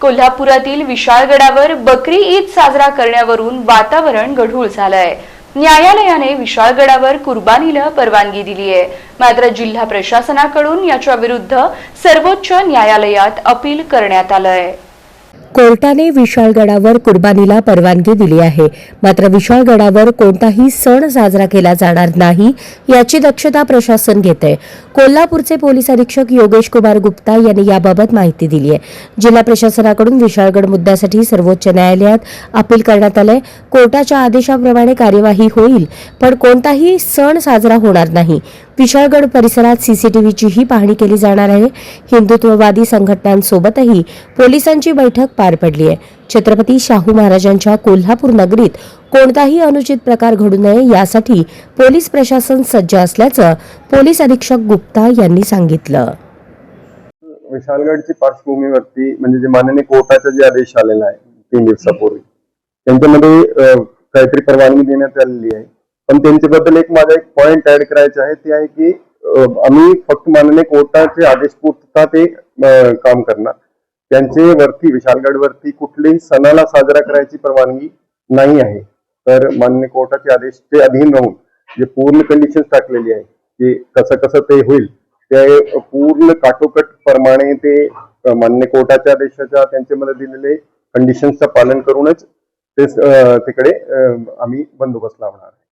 कोल्हापुरातील विशाळगडावर बकरी ईद साजरा करण्यावरून वातावरण गढूळ झालंय. न्यायालयाने विशाळगडावर कुर्बानीला परवानगी दिली आहे. मात्र जिल्हा प्रशासनाकडून याच्या विरुद्ध सर्वोच्च न्यायालयात अपील करण्यात आलंय. कोर्टाने विशाळगडावर कुर्बानीला परवानगी दिली आहे. मात्र विशाळगडावर कोणताही सण साजरा केला जाणार नाही याची दक्षता प्रशासन घेत आहे कोल्हापूरचे पोलीस अधीक्षक योगेश कुमार गुप्ता यांनी याबाबत माहिती दिली आहे. जिल्हा प्रशासनाकडून विशाळगड मुद्द्यासाठी सर्वोच्च न्यायालयात अपील करण्यात आलंय. कोर्टाच्या आदेशाप्रमाणे कार्यवाही होईल पण कोणताही सण साजरा होणार नाही. विशाळगड परिसरात सीसीटीव्हीचीही पाहणी केली जाणार आहे. हिंदुत्ववादी संघटनांसोबतही पोलिसांची बैठक पार पडली आहे. छत्रपती शाहू महाराजांच्या कोल्हापूर नगरीत कोणताही अनुचित प्रकार घडू नये यासाठी पोलीस प्रशासन सज्ज असल्याचं पोलीस अधीक्षक गुप्ता यांनी सांगितलं. विशालगडची पार्श्वभूमीवरती म्हणजे जे माननीय कोर्टाचा जे आदेश आलेला आहे तीन दिवसापूर्वी त्यांच्यामध्ये काहीतरी परवानगी देण्यात आलेली आहे. पण त्यांच्याबद्दल एक माझा एक पॉइंट ऍड करायचा आहे ते आहे की आम्ही फक्त माननीय कोर्टाचे आदेश पूर्तता ते काम करणार. त्यांचे वरती विशालगड वरती कुठल्याही सणाला साजरा करायची परवानगी नाही आहे. तर मान्य कोर्टाचे आदेश ते अधीन राहून जे पूर्ण कंडिशन टाकलेली आहे की कसं कसं ते होईल ते पूर्ण काटोकट प्रमाणे ते मान्य कोर्टाच्या आदेशाच्या त्यांच्यामध्ये दिलेले कंडिशन्सचं पालन करूनच ते तिकडे आम्ही बंदोबस्त लावणार